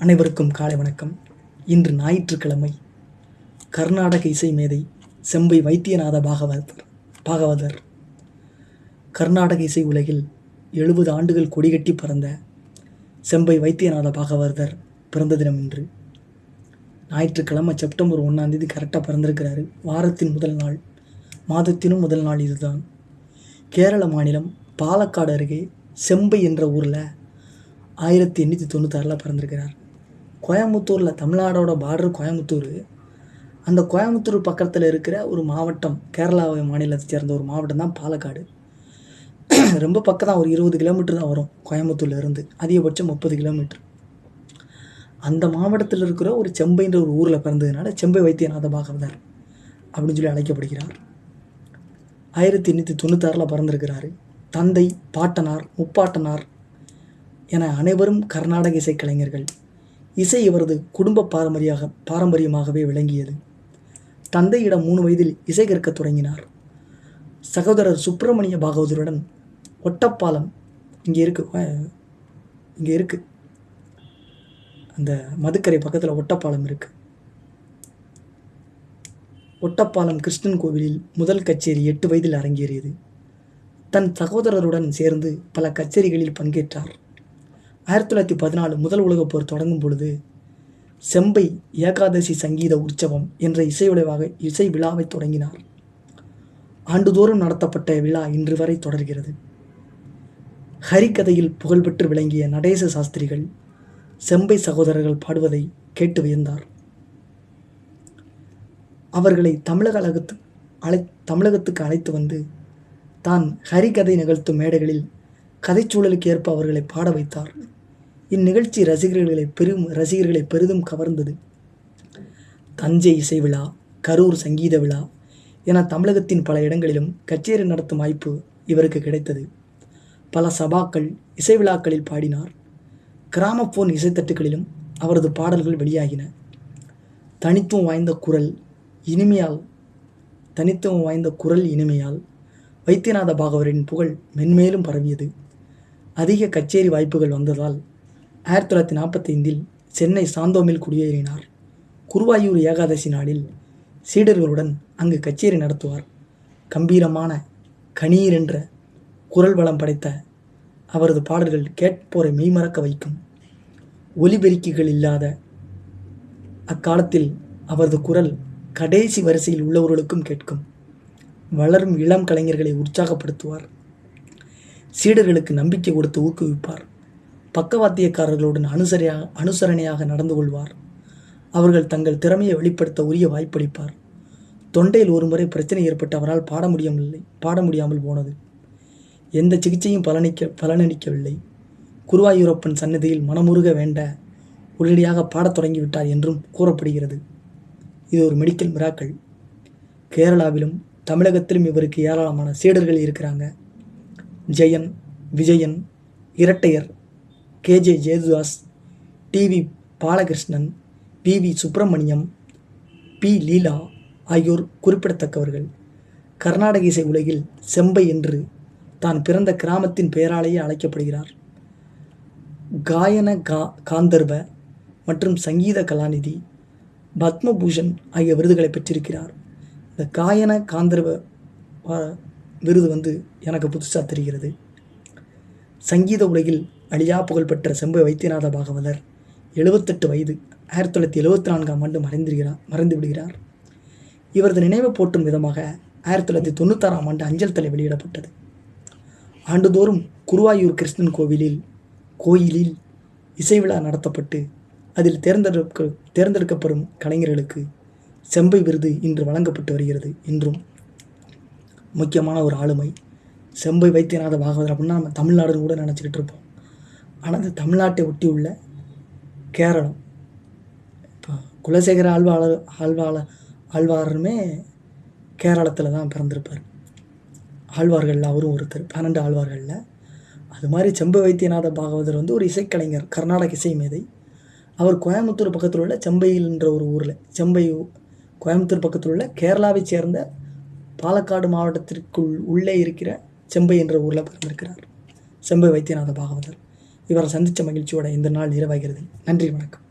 அனைவருக்கும் காலை வணக்கம். இன்று ஞாயிற்றுக்கிழமை கர்நாடக இசை மேதை செம்பை வைத்தியநாத பாகவதர் பாகவதர். கர்நாடக இசை உலகில் எழுபது ஆண்டுகள் கொடிகட்டி பறந்த செம்பை வைத்தியநாத பாகவதர் பிறந்த தினம் இன்று. ஞாயிற்றுக்கிழமை செப்டம்பர் ஒன்றாம் தேதி கரெக்டாக பிறந்திருக்கிறாரு. வாரத்தின் முதல் நாள் மாதத்தினும் முதல் நாள் இதுதான். கேரள மாநிலம் பாலக்காடு அருகே செம்பை என்ற ஊரில் ஆயிரத்தி எண்ணூற்றி தொண்ணூத்தாறில் பிறந்திருக்கிறார். கோயம்புத்தூரில் தமிழ்நாடோட பார்டர் கோயம்புத்தூர். அந்த கோயம்புத்தூர் பக்கத்தில் இருக்கிற ஒரு மாவட்டம் கேரளா மாநிலத்தை சேர்ந்த ஒரு மாவட்டம் தான் பாலக்காடு. ரொம்ப பக்கம் தான் ஒரு இருபது கிலோமீட்டர் தான் வரும் கோயம்புத்தூர்லேருந்து அதிகபட்சம் முப்பது கிலோமீட்டர் அந்த மாவட்டத்தில் இருக்கிற ஒரு செம்பைன்ற ஒரு ஊரில் பிறந்ததுனால செம்பை வைத்தியநாத பாகவதர் அப்படின்னு சொல்லி அழைக்கப்படுகிறார். ஆயிரத்தி எண்ணூற்றி தொண்ணூத்தாறில் பிறந்திருக்கிறாரு. தந்தை பாட்டனார் முப்பாட்டனார் என அனைவரும் கர்நாடக இசைக்கலைஞர்கள் இசை இவரது குடும்ப பாரம்பரியாக பாரம்பரியமாகவே விளங்கியது. தந்தையிடம் மூணு வயதில் இசை கற்கத் தொடங்கினார். சகோதரர் சுப்பிரமணிய பாகவதருடன் ஒட்டப்பாலம் இங்கே இருக்கு இங்கே இருக்கு. அந்த மதுக்கரை பக்கத்தில் ஒட்டப்பாலம் இருக்கு. ஒட்டப்பாலம் கிருஷ்ணன் கோவிலில் முதல் கச்சேரி எட்டு வயதில் அரங்கேறியது. தன் சகோதரருடன் சேர்ந்து பல கச்சேரிகளில் பங்கேற்றார். ஆயிரத்தி தொள்ளாயிரத்தி பதினாலு முதல் உலகப் போர் தொடங்கும் பொழுது செம்பை ஏகாதசி சங்கீத உற்சவம் என்ற இசை விளைவாக இசை விழாவை தொடங்கினார். ஆண்டுதோறும் நடத்தப்பட்ட விழா இன்று வரை தொடர்கிறது. ஹரிக்கதையில் புகழ்பெற்று விளங்கிய நடேச சாஸ்திரிகள் செம்பை சகோதரர்கள் பாடுவதை கேட்டு வியந்தார். அவர்களை தமிழக அழகத்து அழை தமிழகத்துக்கு அழைத்து வந்து தான் ஹரிகதை நிகழ்த்தும் மேடைகளில் கதைச்சூழலுக்கு ஏற்ப அவர்களை பாட வைத்தார். இந்நிகழ்ச்சி ரசிகர்களை பெரும் ரசிகர்களை பெரிதும் கவர்ந்தது. தஞ்சை இசை விழா கரூர் சங்கீத விழா என தமிழகத்தின் பல இடங்களிலும் கச்சேரி நடத்தும் வாய்ப்பு இவருக்கு கிடைத்தது. பல சபாக்கள் இசை விழாக்களில் பாடினார். கிராமப்போன் இசைத்தட்டுகளிலும் அவரது பாடல்கள் வெளியாகின. தனித்துவம் வாய்ந்த குரல் இனிமையால் தனித்துவம் வாய்ந்த குரல் இனிமையால் வைத்தியநாத பாகவரின் புகழ் மென்மேலும் பரவியது. அதிக கச்சேரி வாய்ப்புகள் வந்ததால் ஆயிரத்தி தொள்ளாயிரத்தி நாற்பத்தைந்தில் சென்னை சாந்தோமில் குடியேறினார். குருவாயூர் ஏகாதசி நாளில் சீடர்களுடன் அங்கு கச்சேரி நடத்துவார். கம்பீரமான கணீர் என்ற குரல் வளம் படைத்த அவரது பாடல்கள் கேட்போரை மெய்மறக்க வைக்கும். ஒலிபெருக்கிகள் இல்லாத அக்காலத்தில் அவரது குரல் கடைசி வரிசையில் உள்ளவர்களுக்கும் கேட்கும். வளரும் இளம் கலைஞர்களை உற்சாகப்படுத்துவார். சீடர்களுக்கு நம்பிக்கை கொடுத்து ஊக்குவிப்பார். பக்கவாத்தியக்காரர்களுடன் அனுசரியாக அனுசரணையாக நடந்து கொள்வார். அவர்கள் தங்கள் திறமையை வெளிப்படுத்த உரிய வாய்ப்பளிப்பார். தொண்டையில் ஒருமுறை பிரச்சனை ஏற்பட்டு அவரால் பாட முடியவில்லை பாட முடியாமல் போனது. எந்த சிகிச்சையும் பலனிக்க பலனளிக்கவில்லை. குருவாயூரப்பன் சன்னதியில் மனமுருக வேண்ட உடனடியாக பாடத் தொடங்கிவிட்டார் என்றும் கூறப்படுகிறது. இது ஒரு மெடிக்கல் மிராக்கள் கேரளாவிலும் தமிழகத்திலும் இவருக்கு ஏராளமான சீடர்கள் இருக்கிறாங்க. ஜெயன் விஜயன் இரட்டையர் K J Yesudas TV Balakrishnan P V Subramaniam P Leela ஆகியோர் குறிப்பிடத்தக்கவர்கள். கர்நாடக இசை உலகில் செம்பை என்று தான் பிறந்த கிராமத்தின் பெயராலேயே அழைக்கப்படுகிறார். காயன கா காந்தர்வ மற்றும் சங்கீத கலாநிதி பத்மபூஷன் ஆகிய விருதுகளை பெற்றிருக்கிறார். இந்த காயன காந்தர்வ வ- விருது வந்து எனக்கு புதுசாக தெரிகிறது. சங்கீத உலகில் அழியா புகழ்பெற்ற செம்பை வைத்தியநாத பாகவதர். எழுபத்தெட்டு வயது. ஆயிரத்தி தொள்ளாயிரத்தி எழுபத்தி நான்காம் ஆண்டு மறைந்திருக்கிறார் மறைந்து விடுகிறார் இவரது நினைவை போற்றும் விதமாக ஆயிரத்தி தொள்ளாயிரத்தி தொண்ணூத்தாறாம் ஆண்டு அஞ்சல் தலை வெளியிடப்பட்டது. ஆண்டுதோறும் குருவாயூர் கிருஷ்ணன் கோவிலில் கோயிலில் இசை விழா நடத்தப்பட்டு அதில் தேர்ந்தெடுக்க தேர்ந்தெடுக்கப்படும் கலைஞர்களுக்கு செம்பை விருது இன்று வழங்கப்பட்டு வருகிறது என்றும் முக்கியமான ஒரு ஆளுமை செம்பை வைத்தியநாத பாகவதர் அப்படின்னா நம்ம தமிழ்நாடுன்னு கூட நினச்சிக்கிட்டு இருப்போம். ஆனால் இந்த தமிழ்நாட்டை ஒட்டி உள்ள கேரளம். இப்போ குலசேகர ஆழ்வாளர் ஆழ்வாள ஆழ்வாருமே கேரளத்தில் தான் பிறந்திருப்பார். ஆழ்வார்களில் அவரும் ஒருத்தர் பன்னெண்டு ஆழ்வார்களில். அது மாதிரி செம்பை வைத்தியநாத பாகவதர் வந்து ஒரு இசைக்கலைஞர் கர்நாடக இசை மேதை. அவர் கோயம்புத்தூர் பக்கத்தில் உள்ள செம்பையில்ன்ற ஒரு ஊரில் செம்பை கோயம்புத்தூர் பக்கத்தில் உள்ள கேரளாவைச் சேர்ந்த பாலக்காடு மாவட்டத்திற்குள் உள்ளே இருக்கிற செம்பை என்ற ஊரில் பிறந்திருக்கிறார். செம்பை வைத்தியநாத பாகவதர். இவரை சந்தித்த மகிழ்ச்சியோட இந்த நாள் நிறைவாகிறது. நன்றி வணக்கம்.